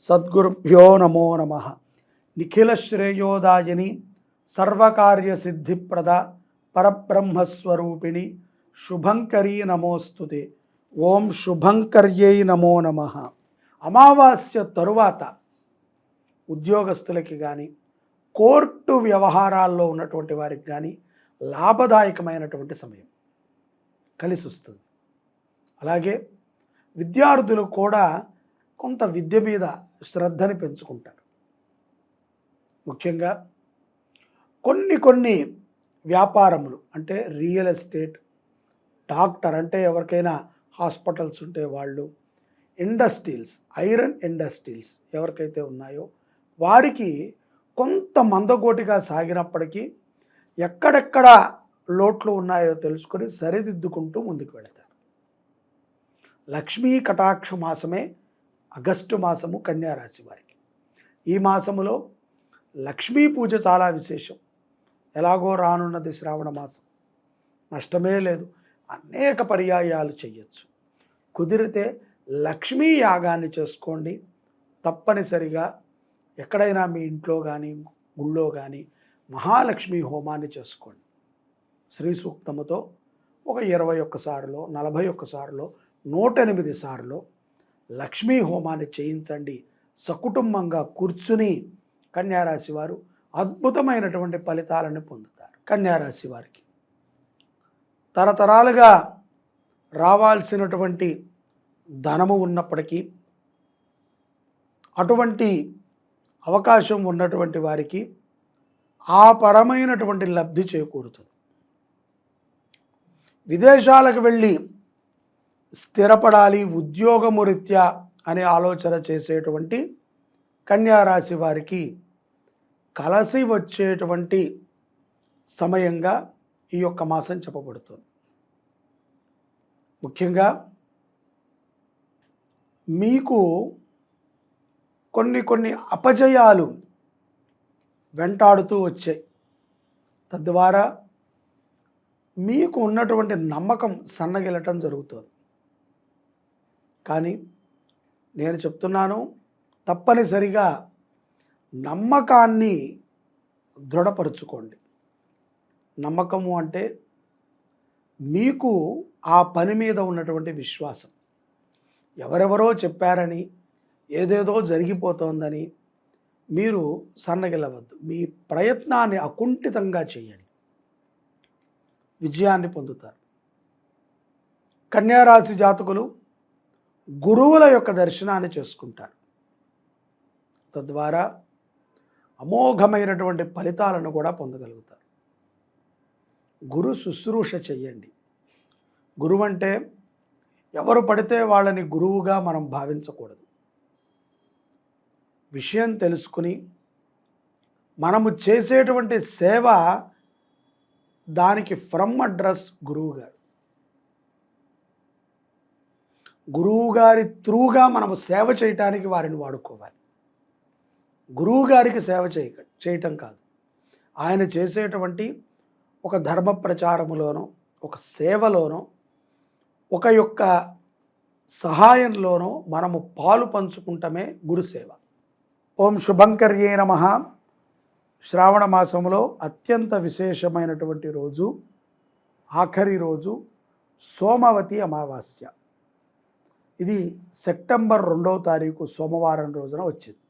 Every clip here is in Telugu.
సద్గురుభ్యో నమో నమ. నిఖిల శ్రేయోదాయని సర్వకార్య సిద్ధిప్రద పరబ్రహ్మస్వరూపిణి శుభంకరీ నమోస్తుతే. ఓం శుభంకర్యై నమో నమ. అమావాస్య తరువాత ఉద్యోగస్తులకి కానీ కోర్టు వ్యవహారాల్లో ఉన్నటువంటి వారికి కానీ లాభదాయకమైనటువంటి సమయం కలిసి వస్తుంది అలాగే విద్యార్థులు కూడా కొంత విద్య మీద శ్రద్ధని పెంచుకుంటారు ముఖ్యంగా కొన్ని కొన్ని వ్యాపారములు అంటే రియల్ ఎస్టేట్ డాక్టర్ అంటే ఎవరికైనా హాస్పిటల్స్ ఉంటే వాళ్ళు ఇండస్ట్రీల్స్ ఐరన్ ఇండస్ట్రీల్స్ ఎవరికైతే ఉన్నాయో వారికి కొంత మందగోటిగా సాగినప్పటికీ ఎక్కడెక్కడ లోట్లు ఉన్నాయో తెలుసుకొని సరిదిద్దుకుంటూ ముందుకు వెళతారు. లక్ష్మీ కటాక్ష మాసమే ఆగస్టు మాసము కన్యారాశి వారికి. ఈ మాసములో లక్ష్మీ పూజ చాలా విశేషం. ఎలాగో రానున్నది శ్రావణ మాసం. నష్టమే లేదు. అనేక పర్యాయాలు చేయొచ్చు కుదిరితే లక్ష్మీ యాగాన్ని చేసుకోండి. తప్పనిసరిగా ఎక్కడైనా మీ ఇంట్లో కానీ గుళ్ళో కానీ మహాలక్ష్మి హోమాన్ని చేసుకోండి. శ్రీ సూక్తముతో ఒక ఇరవై ఒక్కసారిలో నలభై ఒక్కసారిలో నూట ఎనిమిది సార్లు లక్ష్మీ హోమాన్ని చేయించండి. సకుటుంబంగా కూర్చుని కన్యారాశి వారు అద్భుతమైనటువంటి ఫలితాలను పొందుతారు కన్యారాశి వారికి. తరతరాలుగా రావాల్సినటువంటి ధనము ఉన్నప్పటికీ అటువంటి అవకాశం ఉన్నటువంటి వారికి ఆ పరమైనటువంటి లబ్ధి చేకూరుతుంది. విదేశాలకు వెళ్ళి స్థిరపడాలి ఉద్యోగము రీత్యా అనే ఆలోచన చేసేటువంటి కన్యారాశి వారికి కలసి వచ్చేటువంటి సమయంగా ఈ యొక్క మాసం చెప్పబడుతుంది. ముఖ్యంగా మీకు కొన్ని కొన్ని అపజయాలు వెంటాడుతూ వచ్చాయి. తద్వారా మీకు ఉన్నటువంటి నమ్మకం సన్నగిలటం జరుగుతుంది. కానీ నేను చెప్తున్నాను తప్పనిసరిగా నమ్మకాన్ని దృఢపరుచుకోండి. నమ్మకము అంటే మీకు ఆ పని మీద ఉన్నటువంటి విశ్వాసం. ఎవరెవరో చెప్పారని ఏదేదో జరిగిపోతోందని మీరు సన్నగిలవద్దు. మీ ప్రయత్నాన్ని అకుంఠితంగా చేయండి. విజయాన్ని పొందుతారు. కన్యారాశి జాతకులు గురువుల యొక్క దర్శనాన్ని చేసుకుంటారు. తద్వారా అమోఘమైనటువంటి ఫలితాలను కూడా పొందగలుగుతారు. గురు శుశ్రూష చెయ్యండి. గురువు అంటే ఎవరు పడితే వాళ్ళని గురువుగా మనం భావించకూడదు. విషయం తెలుసుకుని మనము చేసేటువంటి సేవ దానికి ఫ్రమ్ అడ్రస్ గురువు గారు గురువుగారి త్రూగా మనము సేవ చేయటానికి వారిని వాడుకోవాలి. గురువుగారికి సేవ చేయ చేయటం కాదు. ఆయన చేసేటువంటి ఒక ధర్మ ప్రచారములోనో ఒక సేవలోనో ఒక యొక్క సహాయంలోనో మనము పాలు పంచుకుంటమే గురుసేవ. ఓం శుభంకర్యే నమ. శ్రావణ మాసంలో అత్యంత విశేషమైనటువంటి రోజు ఆఖరి రోజు సోమవతి అమావాస్య. ఇది సెప్టెంబర్ రెండవ తారీఖు సోమవారం రోజున వచ్చింది.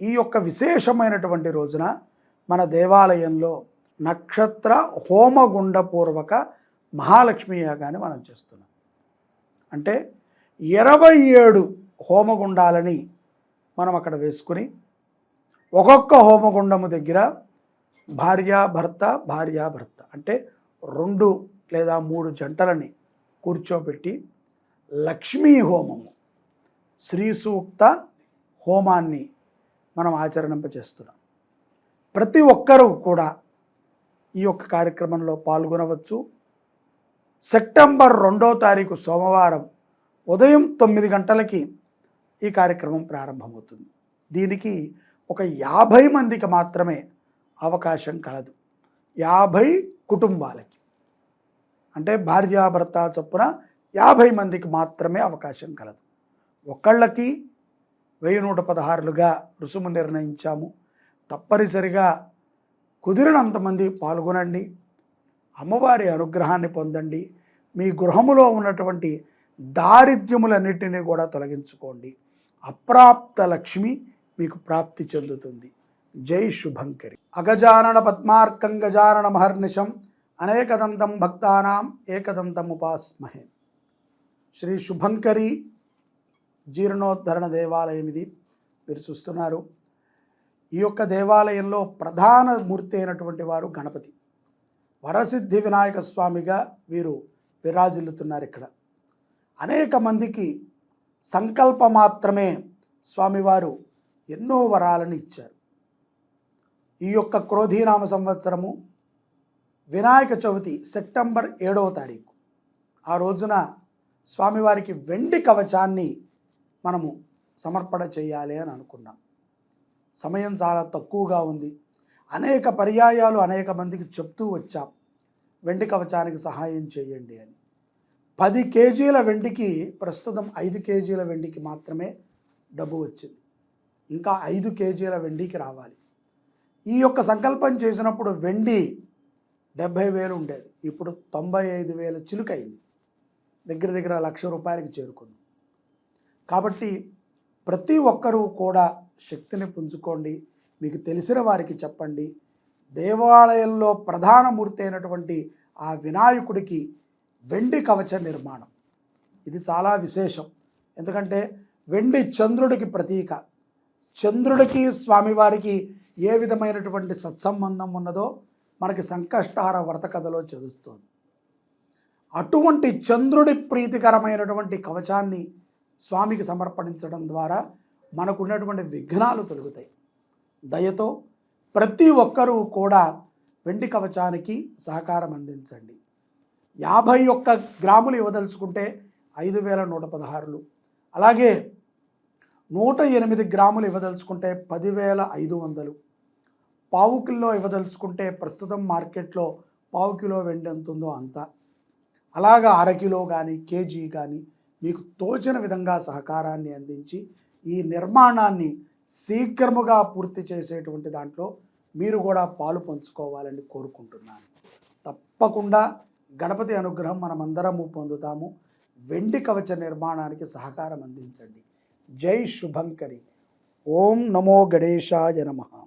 ఈ యొక్క విశేషమైనటువంటి రోజున మన దేవాలయంలో నక్షత్ర హోమగుండపూర్వక మహాలక్ష్మి యాగాన్ని మనం చేస్తున్నాం. అంటే ఇరవై ఏడు హోమగుండాలని మనం అక్కడ వేసుకుని ఒక్కొక్క హోమగుండము దగ్గర భార్యాభర్త భర్త భర్త అంటే రెండు లేదా మూడు జంటలని కూర్చోబెట్టి లక్ష్మీ హోమము. శ్రీ సూక్త హోమాన్ని మనం ఆచరణింపచేస్తున్నాం. ప్రతి ఒక్కరూ కూడా ఈ యొక్క కార్యక్రమంలో పాల్గొనవచ్చు. సెప్టెంబర్ రెండో తారీఖు సోమవారం ఉదయం తొమ్మిది గంటలకి ఈ కార్యక్రమం ప్రారంభమవుతుంది. దీనికి ఒక యాభై మందికి మాత్రమే అవకాశం కలదు. యాభై కుటుంబాలకి. అంటే భార్యాభర్త చొప్పున యాభై మందికి మాత్రమే అవకాశం కలదు. ఒకళ్ళకి వెయ్యి నూట పదహారులుగా రుసుము నిర్ణయించాము. తప్పనిసరిగా కుదిరినంతమంది పాల్గొనండి. అమ్మవారి అనుగ్రహాన్ని పొందండి. మీ గృహములో ఉన్నటువంటి దారిద్ర్యములన్నిటినీ కూడా తొలగించుకోండి. అప్రాప్త లక్ష్మి మీకు ప్రాప్తి చెందుతుంది. జై శుభంకరి. అగజానన పద్మార్కం గజానన మహర్నిశం. అనేకదంతం భక్తానాం ఏకదంతం ఉపాస్మహే శ్రీ శుభంకరి జీర్ణోద్ధరణ దేవాలయం ఇది మీరు చూస్తున్నారు. ఈ యొక్క దేవాలయంలో ప్రధాన మూర్తి అయినటువంటి వారు గణపతి. వరసిద్ధి వినాయక స్వామిగా వీరు విరాజిల్లుతున్నారు ఇక్కడ. అనేక మందికి సంకల్ప మాత్రమే స్వామివారు ఎన్నో వరాలను ఇచ్చారు. ఈ యొక్క క్రోధీనామ సంవత్సరము వినాయక చవితి సెప్టెంబర్ ఏడవ తారీఖు. ఆ రోజున స్వామివారికి వెండి కవచాన్ని మనము సమర్పణ చేయాలి అని అనుకున్నాం. సమయం చాలా తక్కువగా ఉంది. అనేక పర్యాయాలు అనేక మందికి చెప్తూ వచ్చాం. వెండి కవచానికి సహాయం చేయండి అని. పది కేజీల వెండికి ప్రస్తుతం ఐదు కేజీల వెండికి మాత్రమే డబ్బు వచ్చింది. ఇంకా ఐదు కేజీల వెండికి రావాలి. ఈ యొక్క సంకల్పం చేసినప్పుడు వెండి డెబ్భై వేలు ఉండేది. ఇప్పుడు తొంభై ఐదు వేల చిలుకైంది. దగ్గర దగ్గర లక్ష రూపాయలకి చేరుకుంది. కాబట్టి ప్రతి ఒక్కరూ కూడా శక్తిని పుంజుకోండి. మీకు తెలిసిన వారికి చెప్పండి. దేవాలయంలో ప్రధాన మూర్తి అయినటువంటి ఆ వినాయకుడికి వెండి కవచ నిర్మాణం. ఇది చాలా విశేషం. ఎందుకంటే వెండి చంద్రుడికి ప్రతీక. చంద్రుడికి స్వామివారికి ఏ విధమైనటువంటి సత్సంబంధం ఉన్నదో మనకి సంకష్టహార వ్రత కథలో చదువుతోంది అటువంటి చంద్రుడి ప్రీతికరమైనటువంటి కవచాన్ని స్వామికి సమర్పించడం ద్వారా మనకున్నటువంటి విఘ్నాలు తొలుగుతాయి. దయతో ప్రతి ఒక్కరూ కూడా వెండి కవచానికి సహకారం అందించండి. యాభై ఒక్క గ్రాములు ఇవ్వదలుచుకుంటే ఐదు వేల నూట పదహారులు. అలాగే నూట ఎనిమిది గ్రాములు ఇవ్వదలుచుకుంటే పదివేల ఐదు వందలు. పావు కిలో ఇవ్వదలుచుకుంటే ప్రస్తుతం మార్కెట్లో పావు కిలో వెండి ఎంత ఉందో అంతా. అలాగా అరకిలో కానీ కేజీ కానీ మీకు తోచిన విధంగా సహకారాన్ని అందించి ఈ నిర్మాణాన్ని శీఘ్రముగా పూర్తి చేసేటువంటి దాంట్లో మీరు కూడా పాలు పంచుకోవాలని కోరుకుంటున్నాను. తప్పకుండా గణపతి అనుగ్రహం మనమందరము పొందుతాము. వెండి కవచ నిర్మాణానికి సహకారం అందించండి. జై శుభంకరి. ఓం నమో గణేశాయ నమః.